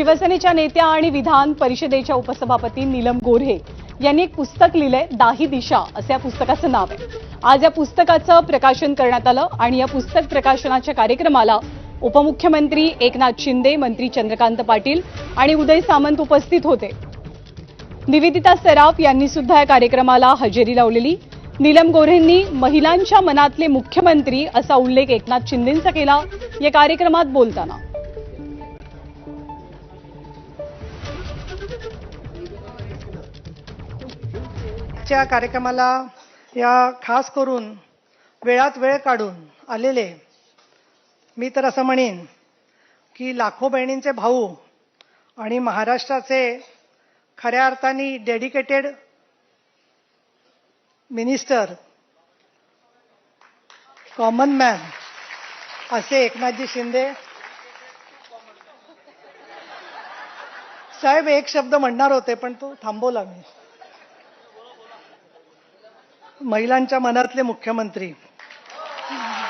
शिवसेनेच्या नेत्या आणि विधान परिषदेच्या उपसभापती नीलम गोऱ्हे यांनी एक पुस्तक लिहिलंय दाही दिशा असं या पुस्तकाचं नाव आहे. आज या पुस्तकाचं प्रकाशन करण्यात आलं आणि या पुस्तक प्रकाशनाच्या कार्यक्रमाला उपमुख्यमंत्री एकनाथ शिंदे मंत्री चंद्रकांत पाटील आणि उदय सामंत उपस्थित होते. निवेदिता सराफ यांनी सुद्धा या कार्यक्रमाला हजेरी लावलेली. नीलम गोऱ्हेंनी महिलांच्या मनातले मुख्यमंत्री असा उल्लेख एकनाथ शिंदेंचा केला. या कार्यक्रमात बोलताना आजच्या कार्यक्रमाला या खास करून वेळात वेळ काढून आलेले मी तर असं म्हणेन की लाखो बहिणींचे भाऊ आणि महाराष्ट्राचे खऱ्या अर्थाने डेडिकेटेड मिनिस्टर कॉमन मॅन असे एकनाथजी शिंदे. साहेब एक शब्द म्हणणार होते पण तो थांबवला मी. महिलांच्या मनातले मुख्यमंत्री